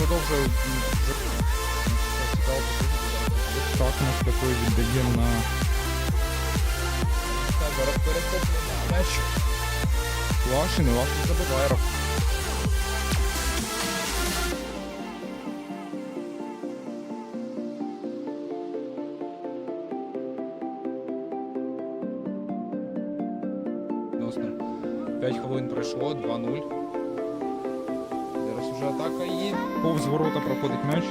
продовжує. Так, у нас такий віддає на. Так, зараз перехоплює м'яч. Лашин, і Лашин забиває рахунок. 5 хвилин пройшло, 2-0. Уже атака її. повз ворота проходить м'яч.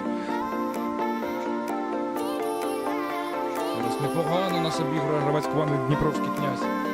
Зараз непогано нас обіграє гравець команди Дніпровський князь.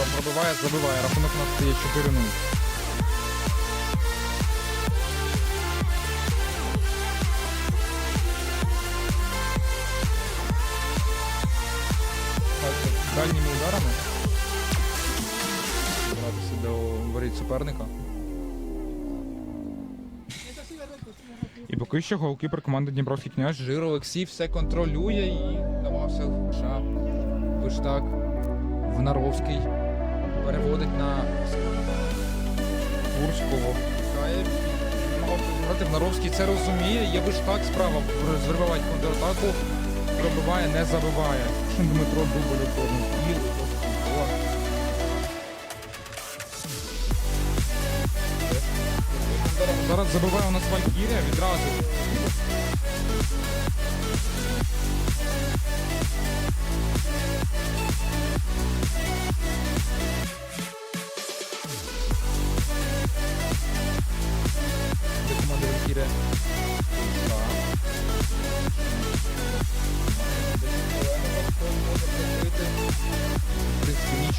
Дніпро пробиває, забиває. Рахунок у нас стає 4-0. Так, Дальніми ударами. Гратися до воріт суперника. І поки що голкіпер команди Дніпровський князь Жир Олексій все контролює і Ша. Виштак. Внаровський. Переводить на. Кає. Намагався зіграти. Це розуміє. Є виштак справа. Зривають контратаку. Пробиває, не забиває. Дмитро дубль оформив. І Зараз забиває у нас Валькірія відразу.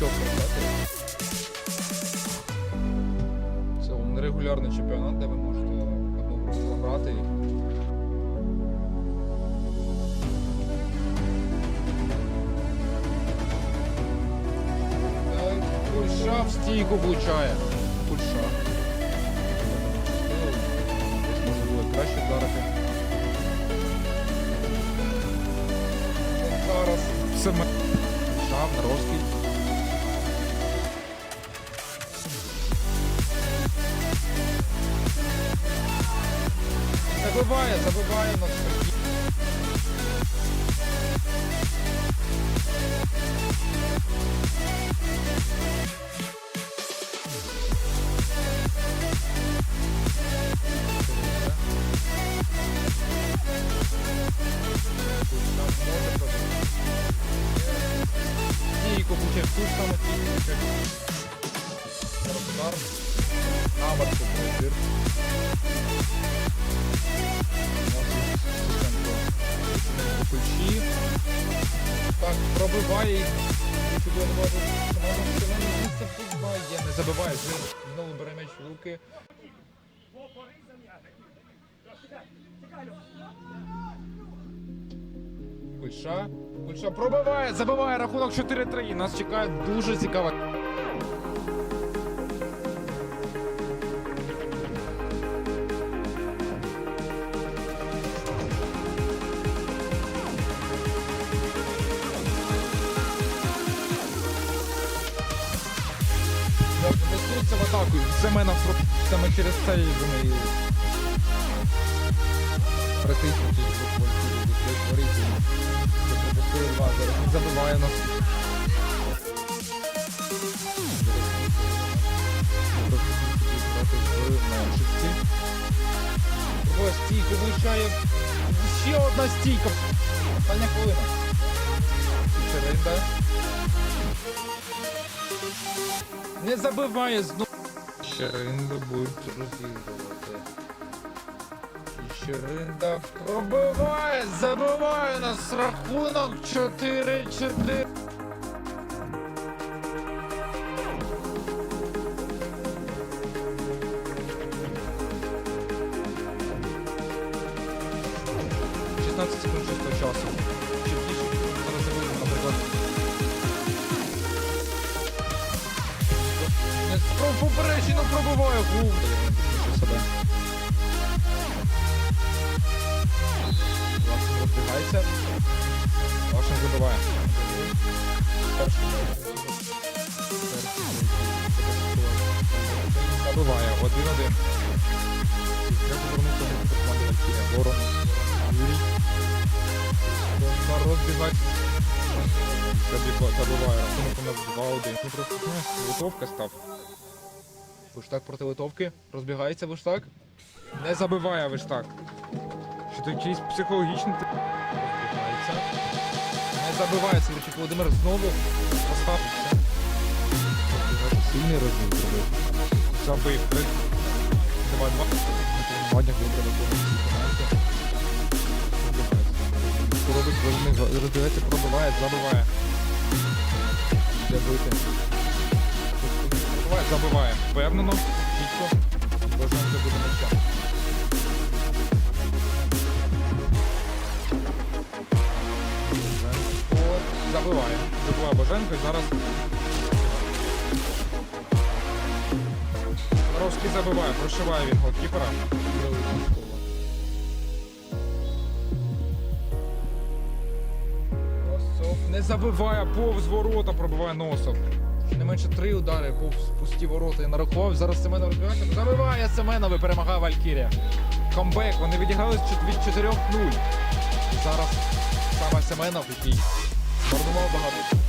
Принципі. Це нерегулярний чемпіонат, де ви можете одну гру програти. Кульша в стійку влучає. Кульша. Може було краще вдарити. Зараз все ми. Кульша, Наровський. Забиває, забиває на Сергій. Стійко включив ту ж саму. Зараз удар. Наварку пройдир. Ключі. Так, пробиває. Червоне місце. Не забиває. Знову бере м'яч в руки. Кульша. Кульша пробиває, забиває рахунок 4-3. Нас чекає дуже цікава. В. Семена саме через це вони футбольці творити. Пропустили. Забиває нас. Пробує стійку, влучає. Ще одна стійка. Остання хвилина. Не забиває знову. Щеринда будет розігрувати. Щеринда пробиває, забиває нас рахунок 4-4. секунд часу. Не спроб попереджено пробиваю. Гу. Себе. Розбігається. Лаксен забиває. Забиває. Один-один. Треба повернутися до команди Валькірія. Ворон. Юрій. Забіго- Забиває. Рахунок у нас 2-1. Дніпро Князь. Литовка став. Виштак проти Литовки. Розбігається Виштак. Не забиває Виштак. Що то якийсь психологічний... Розбігається. Не забиває Сидорчук Володимир знову. Поставився. Сильний розбіг зробив. Забив. Три. Два. Вадяк вибрали робить Володимир? Пробиває, забиває. Де бити? Пробиває, забиває. Впевнено, чітко. Бажанка буде м'яча. Забиває. Забиває Боженко і зараз Боровський забиває, прошиває він голкіпера. Не забиває, повз ворота пробиває Носов. Не менше три удари по пусті ворота і нарахував. Зараз Семена розбивається. Забиває Семенова і перемагає Валькірія. Комбек. вони відіграли від 4-0. І зараз саме Семенов, який марнував багато